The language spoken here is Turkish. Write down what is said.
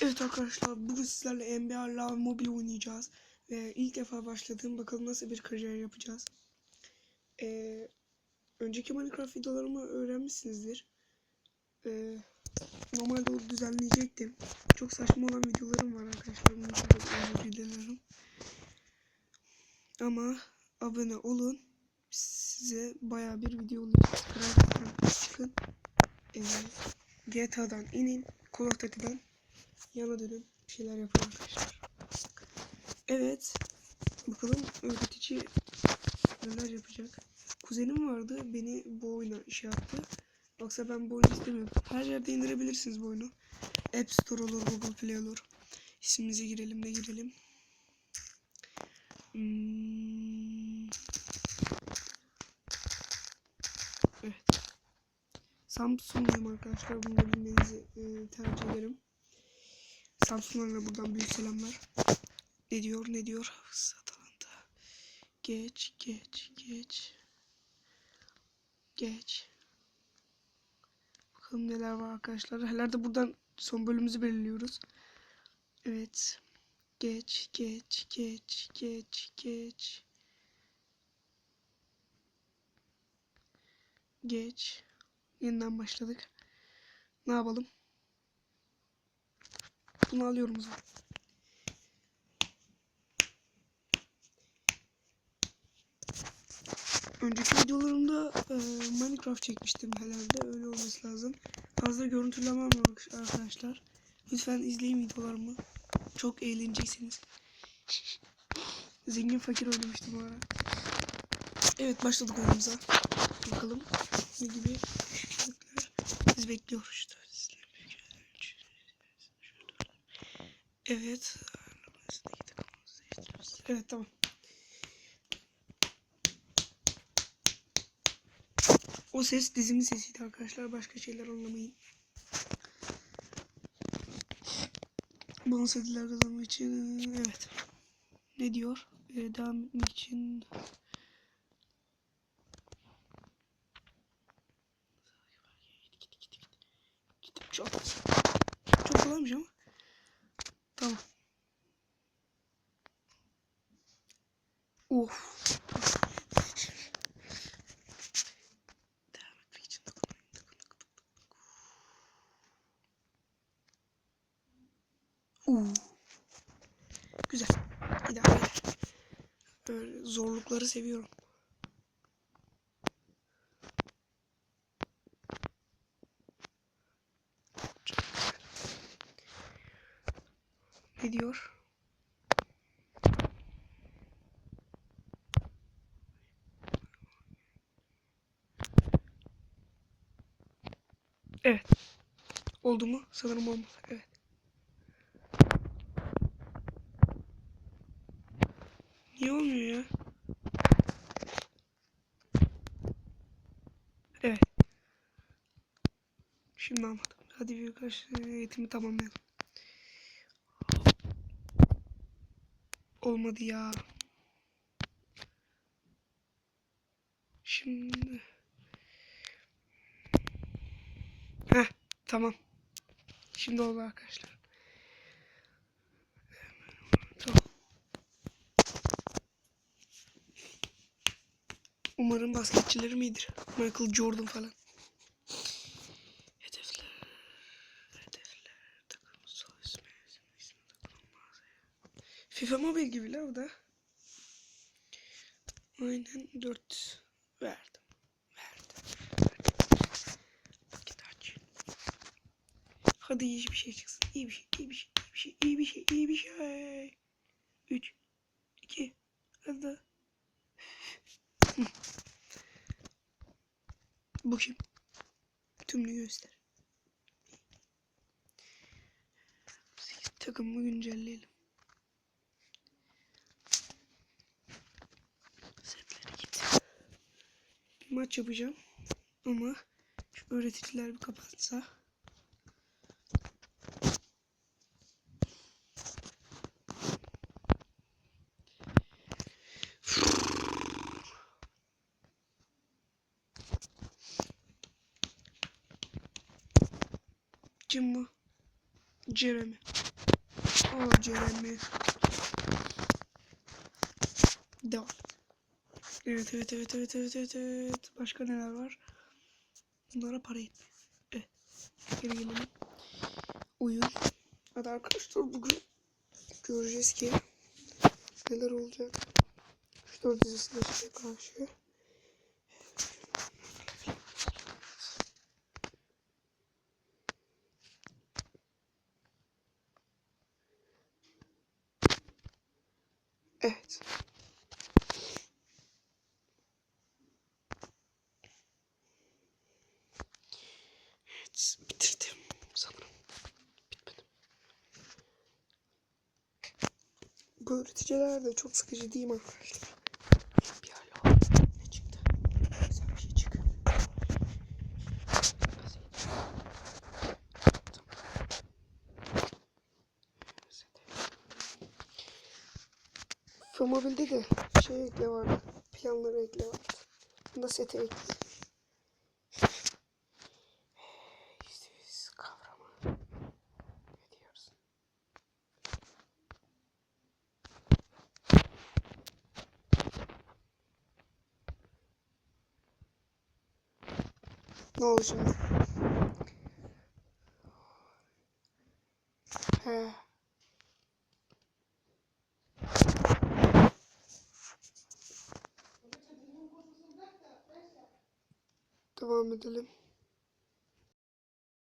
Evet arkadaşlar bugün sizlerle NBA Live Mobile oynayacağız. Ve ilk defa başladığım bakalım nasıl bir kariyer yapacağız. Ee, önceki Minecraft videolarımı öğrenmişsinizdir. Ee, normalde onu düzenleyecektim. Çok saçma olan videolarım var arkadaşlar. Özür dilerim. Ama abone olun. Size baya bir video olacak. Çıkın. Ee, GTA'dan inin. Call of Duty'den yana dönün bir şeyler yapın arkadaşlar. Evet. Bakalım öğretici neler yapacak. Kuzenim vardı beni bu oyuna şey yaptı. Yoksa ben bu oyunu istemiyorum. Her yerde indirebilirsiniz bu oyunu. App Store olur, Google Play olur. İsmimize girelim de girelim. Hmm. Evet. Samsung'luyum arkadaşlar. Bunu bilmenizi e, tercih ederim. Samsunlarına buradan büyük selamlar. Ne diyor ne diyor? Satılında. Geç geç geç. Geç. Bakalım neler var arkadaşlar. Herhalde buradan son bölümümüzü belirliyoruz. Evet. Geç geç geç geç geç. Geç. Yeniden başladık. Ne yapalım? Bunu alıyorum o. Önceki videolarımda e, Minecraft çekmiştim herhalde. Öyle olması lazım. Fazla görüntülemem yok arkadaşlar. Lütfen izleyin videolarımı. Çok eğleneceksiniz. Zengin fakir oynamıştım bu ara. Evet başladık oyunumuza. Bakalım ne gibi değişiklikler biz bekliyoruz. Evet. Evet tamam. O ses dizimin sesiydi arkadaşlar. Başka şeyler anlamayın. Bonus ediler kazanmak için evet. Ne diyor? Ee, devam etmek için çok çok kolaymış ama. Tamam. Of. Devam etmek için dokunmayın, dokun, dokun, dokun. Uuu. Güzel. İdare. Böyle zorlukları seviyorum. Ne diyor? Evet. Oldu mu? Sanırım olmadı. Evet. Niye olmuyor ya? Evet. Şimdi almadım. Hadi birkaç eğitimi tamamlayalım. Olmadı ya. Şimdi. Heh, tamam. Şimdi oldu arkadaşlar. Umarım basketçilerim iyidir. Michael Jordan falan. FIFA Mobile gibi la bu da. Aynen 4 verdim. Verdim. Paket aç. Hadi iyi bir şey çıksın. İyi bir şey, iyi bir şey, iyi bir şey, iyi bir şey, iyi bir şey. 3 2 hadi. Bu kim? Tümünü göster. Takımı güncelleyelim. Maç yapacağım. Ama şu öğreticiler bir kapatsa. Kim bu? Jeremy. O Ceren mi? Devam. Evet evet evet evet evet evet evet. Başka neler var? Bunlara para etmiyor. Evet. Geri gelelim. Oyun. Hadi arkadaşlar bugün göreceğiz ki neler olacak. 3-4 dizisine karşı. Evet, Bu öğreticiler de çok sıkıcı değil mi arkadaşlar? Şey. Filmobil'de de şey ekle vardı. Planları ekle vardı. Bunda sete ekle. İşte biz kavramı ne diyoruz? Ne oldu şimdi? He. Devam edelim.